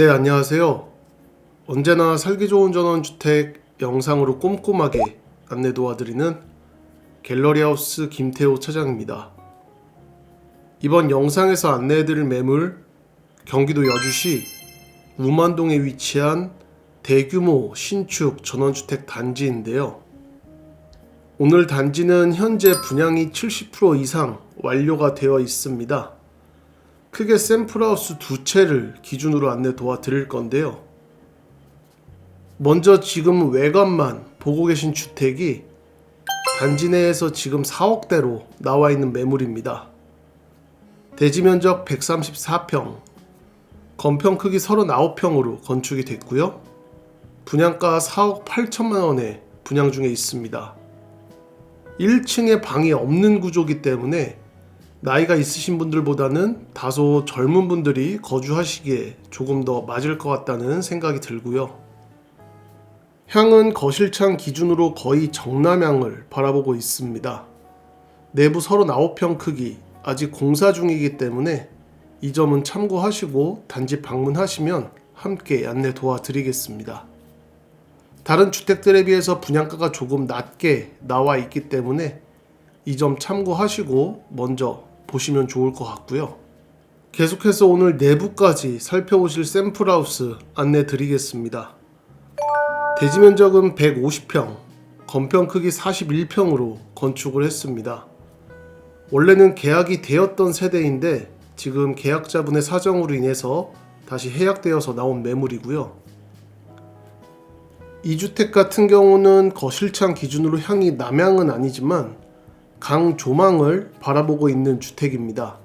네, 안녕하세요. 언제나 살기 좋은 전원주택 영상으로 꼼꼼하게 안내 도와드리는 갤러리하우스 김태호 차장입니다. 이번 영상에서 안내해드릴 매물 경기도 여주시 우만동에 위치한 대규모 신축 전원주택 단지인데요. 오늘 단지는 현재 분양이 70% 이상 완료가 되어 있습니다. 크게 샘플하우스 두 채를 기준으로 안내 도와드릴 건데요. 먼저 지금 외관만 보고 계신 주택이 단지 내에서 지금 4억대로 나와 있는 매물입니다. 대지 면적 134평, 건평 크기 39평으로 건축이 됐고요. 분양가 4억 8천만 원에 분양 중에 있습니다. 1층에 방이 없는 구조기 때문에 나이가 있으신 분들보다는 다소 젊은 분들이 거주하시기에 조금 더 맞을 것 같다는 생각이 들고요. 향은 거실창 기준으로 거의 정남향을 바라보고 있습니다. 내부 39평 크기, 아직 공사 중이기 때문에 이 점은 참고하시고 단지 방문하시면 함께 안내 도와드리겠습니다. 다른 주택들에 비해서 분양가가 조금 낮게 나와 있기 때문에 이 점 참고하시고 먼저 보시면 좋을 것 같고요. 계속해서 오늘 내부까지 살펴보실 샘플하우스 안내 드리겠습니다. 대지 면적은 150평, 건평 크기 41평으로 건축을 했습니다. 원래는 계약이 되었던 세대인데 지금 계약자분의 사정으로 인해서 다시 해약되어서 나온 매물이고요. 이 주택 같은 경우는 거실창 기준으로 향이 남향은 아니지만 강 조망을 바라보고 있는 주택입니다.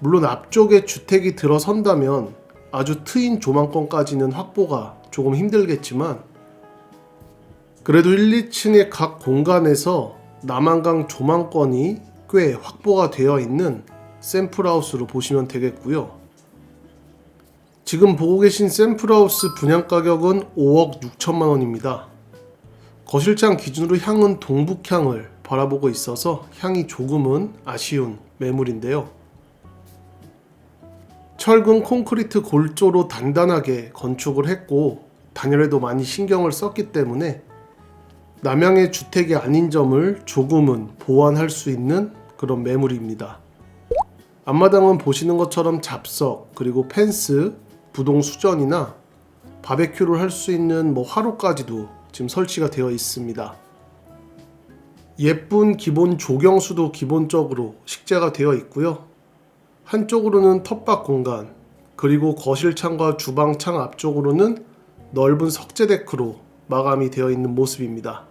물론 앞쪽에 주택이 들어선다면 아주 트인 조망권까지는 확보가 조금 힘들겠지만 그래도 1, 2층의 각 공간에서 남한강 조망권이 꽤 확보가 되어 있는 샘플하우스로 보시면 되겠고요. 지금 보고 계신 샘플하우스 분양 가격은 5억 6천만 원입니다. 거실장 기준으로 향은 동북향을 바라보고 있어서 향이 조금은 아쉬운 매물인데요. 철근 콘크리트 골조로 단단하게 건축을 했고 단열에도 많이 신경을 썼기 때문에 남양의 주택이 아닌 점을 조금은 보완할 수 있는 그런 매물입니다. 앞마당은 보시는 것처럼 잡석 그리고 펜스, 부동 수전이나 바베큐를 할 수 있는 뭐 화로까지도 지금 설치가 되어 있습니다. 예쁜 기본 조경수도 기본적으로 식재가 되어 있고요. 한쪽으로는 텃밭 공간, 그리고 거실창과 주방창 앞쪽으로는 넓은 석재 데크로 마감이 되어 있는 모습입니다.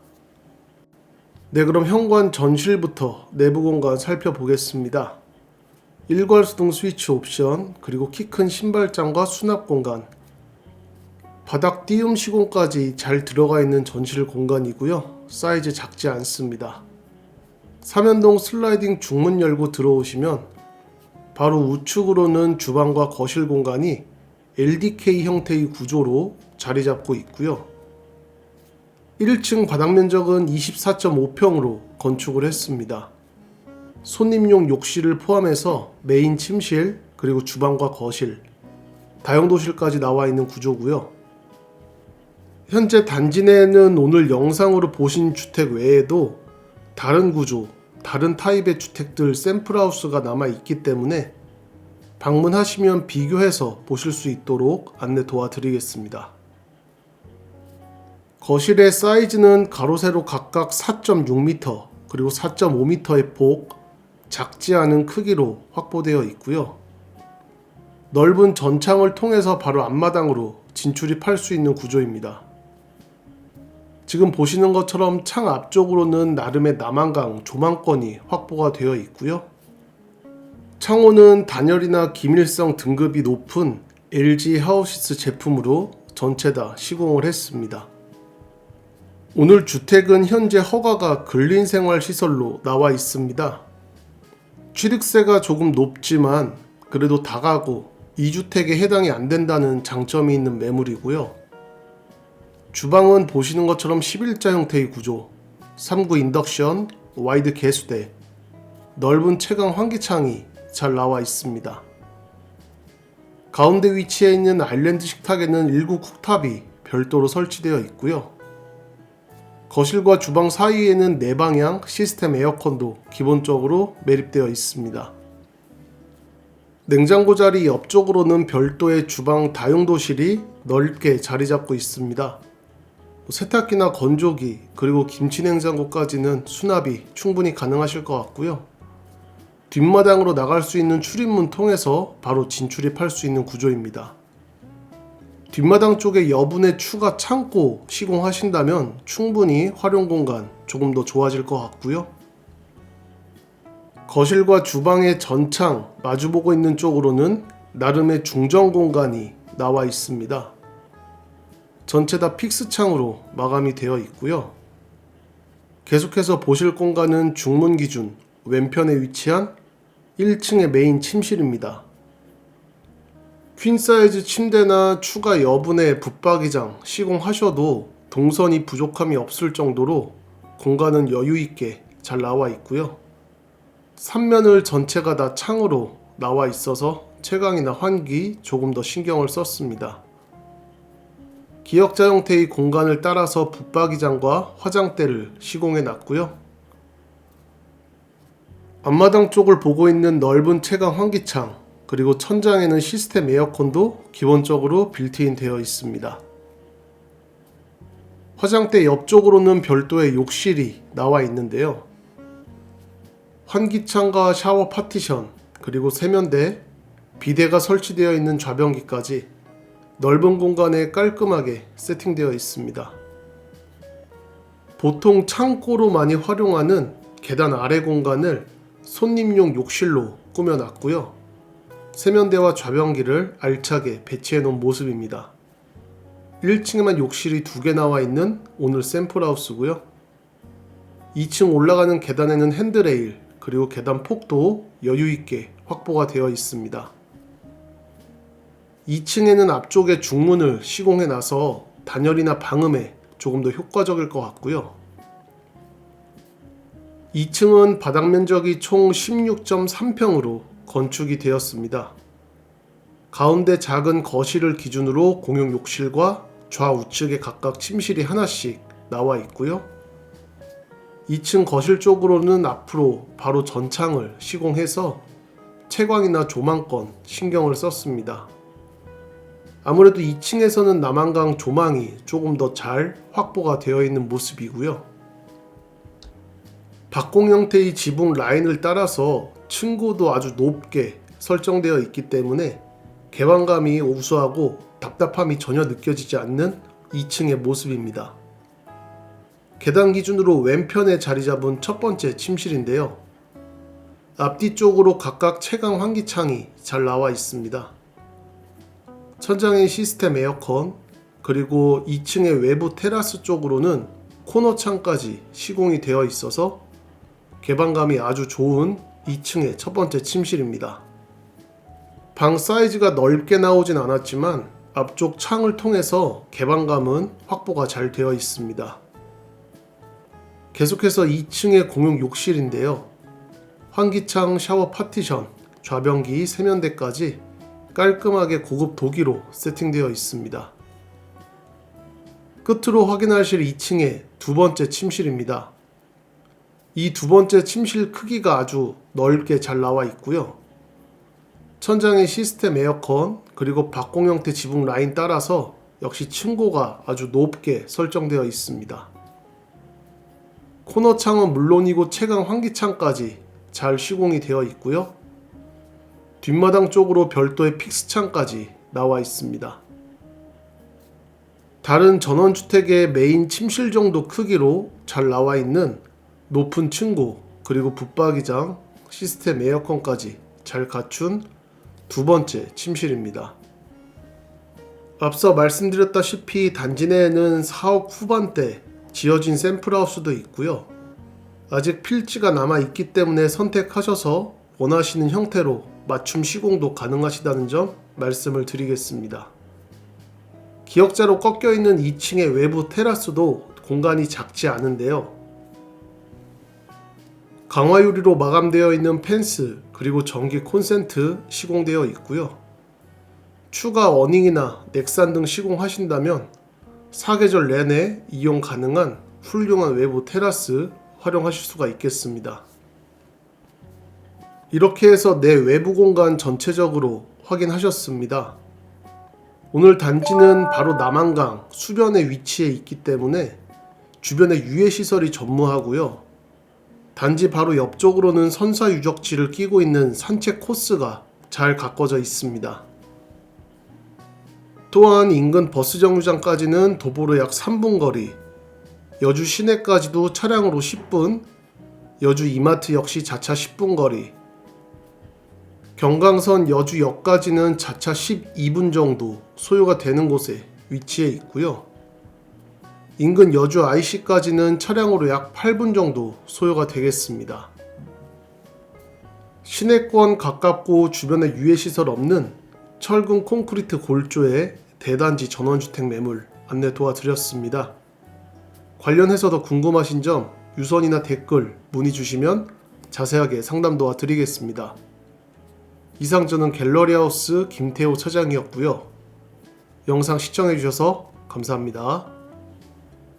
네, 그럼 현관 전실부터 내부 공간 살펴보겠습니다. 일괄 수동 스위치 옵션, 그리고 키 큰 신발장과 수납 공간, 바닥 띄움 시공까지 잘 들어가 있는 전실 공간이고요. 사이즈 작지 않습니다. 삼연동 슬라이딩 중문 열고 들어오시면 바로 우측으로는 주방과 거실 공간이 LDK 형태의 구조로 자리 잡고 있고요. 1층 바닥 면적은 24.5평으로 건축을 했습니다. 손님용 욕실을 포함해서 메인 침실 그리고 주방과 거실, 다용도실까지 나와 있는 구조고요. 현재 단지 내에는 오늘 영상으로 보신 주택 외에도 다른 구조, 다른 타입의 주택들 샘플하우스가 남아 있기 때문에 방문하시면 비교해서 보실 수 있도록 안내 도와드리겠습니다. 거실의 사이즈는 가로 세로 각각 4.6m 그리고 4.5m의 폭 작지 않은 크기로 확보되어 있고요. 넓은 전창을 통해서 바로 앞마당으로 진출입할 수 있는 구조입니다. 지금 보시는 것처럼 창 앞쪽으로는 나름의 남한강 조망권이 확보가 되어 있고요. 창호는 단열이나 기밀성 등급이 높은 LG 하우시스 제품으로 전체 다 시공을 했습니다. 오늘 주택은 현재 허가가 근린생활시설로 나와 있습니다. 취득세가 조금 높지만 그래도 다가구 2주택에 해당이 안 된다는 장점이 있는 매물이고요. 주방은 보시는 것처럼 11자 형태의 구조, 3구 인덕션, 와이드 개수대, 넓은 채광 환기창이 잘 나와 있습니다. 가운데 위치해 있는 아일랜드 식탁에는 일구 쿡탑이 별도로 설치되어 있고요. 거실과 주방 사이에는 내방향 시스템 에어컨도 기본적으로 매립되어 있습니다. 냉장고 자리 옆쪽으로는 별도의 주방 다용도실이 넓게 자리 잡고 있습니다. 세탁기나 건조기 그리고 김치 냉장고까지는 수납이 충분히 가능하실 것 같고요. 뒷마당으로 나갈 수 있는 출입문 통해서 바로 진출입할 수 있는 구조입니다. 뒷마당 쪽에 여분의 추가 창고 시공하신다면 충분히 활용 공간 조금 더 좋아질 것 같고요. 거실과 주방의 전창 마주보고 있는 쪽으로는 나름의 중정 공간이 나와 있습니다. 전체 다 픽스 창으로 마감이 되어 있고요. 계속해서 보실 공간은 중문 기준 왼편에 위치한 1층의 메인 침실입니다. 퀸 사이즈 침대나 추가 여분의 붙박이장 시공하셔도 동선이 부족함이 없을 정도로 공간은 여유 있게 잘 나와 있고요. 3면을 전체가 다 창으로 나와 있어서 채광이나 환기 조금 더 신경을 썼습니다. 기역자 형태의 공간을 따라서 붙박이장과 화장대를 시공해 놨고요. 앞마당 쪽을 보고 있는 넓은 채광 환기창 그리고 천장에는 시스템 에어컨도 기본적으로 빌트인 되어 있습니다. 화장대 옆쪽으로는 별도의 욕실이 나와 있는데요. 환기창과 샤워 파티션 그리고 세면대, 비데가 설치되어 있는 좌변기까지 넓은 공간에 깔끔하게 세팅되어 있습니다. 보통 창고로 많이 활용하는 계단 아래 공간을 손님용 욕실로 꾸며놨고요. 세면대와 좌변기를 알차게 배치해 놓은 모습입니다. 1층에만 욕실이 두 개 나와 있는 오늘 샘플하우스고요. 2층 올라가는 계단에는 핸드레일 그리고 계단 폭도 여유 있게 확보가 되어 있습니다. 2층에는 앞쪽에 중문을 시공해 놔서 단열이나 방음에 조금 더 효과적일 것 같고요. 2층은 바닥 면적이 총 16.3평으로 건축이 되었습니다. 가운데 작은 거실을 기준으로 공용 욕실과 좌우측에 각각 침실이 하나씩 나와 있고요. 2층 거실 쪽으로는 앞으로 바로 전창을 시공해서 채광이나 조망권 신경을 썼습니다. 아무래도 2층에서는 남한강 조망이 조금 더 잘 확보가 되어 있는 모습이고요. 박공 형태의 지붕 라인을 따라서 층고도 아주 높게 설정되어 있기 때문에 개방감이 우수하고 답답함이 전혀 느껴지지 않는 2층의 모습입니다. 계단 기준으로 왼편에 자리 잡은 첫 번째 침실인데요. 앞뒤 쪽으로 각각 채광 환기창이 잘 나와 있습니다. 천장에 시스템 에어컨, 그리고 2층의 외부 테라스 쪽으로는 코너 창까지 시공이 되어 있어서 개방감이 아주 좋은 2층의 첫 번째 침실입니다. 방 사이즈가 넓게 나오진 않았지만 앞쪽 창을 통해서 개방감은 확보가 잘 되어 있습니다. 계속해서 2층의 공용 욕실인데요. 환기창 샤워 파티션, 좌변기, 세면대까지 깔끔하게 고급 도기로 세팅되어 있습니다. 끝으로 확인하실 2층의 두 번째 침실입니다. 이 두 번째 침실 크기가 아주 넓게 잘 나와 있고요. 천장에 시스템 에어컨 그리고 박공 형태 지붕 라인 따라서 역시 층고가 아주 높게 설정되어 있습니다. 코너 창은 물론이고 채광 환기창까지 잘 시공이 되어 있고요. 뒷마당 쪽으로 별도의 픽스창까지 나와 있습니다. 다른 전원주택의 메인 침실 정도 크기로 잘 나와 있는 높은 층고 그리고 붙박이장, 시스템 에어컨까지 잘 갖춘 두 번째 침실입니다. 앞서 말씀드렸다시피 단지 내에는 4억 후반대 지어진 샘플하우스도 있고요. 아직 필지가 남아 있기 때문에 선택하셔서 원하시는 형태로 맞춤 시공도 가능하시다는 점 말씀을 드리겠습니다. 기역자로 꺾여 있는 2층의 외부 테라스도 공간이 작지 않은데요. 강화 유리로 마감되어 있는 펜스 그리고 전기 콘센트 시공되어 있고요. 추가 어닝이나 넥산 등 시공하신다면 사계절 내내 이용 가능한 훌륭한 외부 테라스 활용하실 수가 있겠습니다. 이렇게 해서 내 외부 공간 전체적으로 확인하셨습니다. 오늘 단지는 바로 남한강 수변에 위치해 있기 때문에 주변에 유해 시설이 전무하고요. 단지 바로 옆쪽으로는 선사 유적지를 끼고 있는 산책 코스가 잘 가꿔져 있습니다. 또한 인근 버스 정류장까지는 도보로 약 3분 거리, 여주 시내까지도 차량으로 10분, 여주 이마트 역시 자차 10분 거리, 경강선 여주역까지는 자차 12분 정도 소요가 되는 곳에 위치해 있고요. 인근 여주 IC까지는 차량으로 약 8분 정도 소요가 되겠습니다. 시내권 가깝고 주변에 유해시설 없는 철근 콘크리트 골조의 대단지 전원주택 매물 안내 도와드렸습니다. 관련해서 더 궁금하신 점 유선이나 댓글 문의 주시면 자세하게 상담 도와드리겠습니다. 이상 저는 갤러리하우스 김태호 차장이었고요. 영상 시청해주셔서 감사합니다.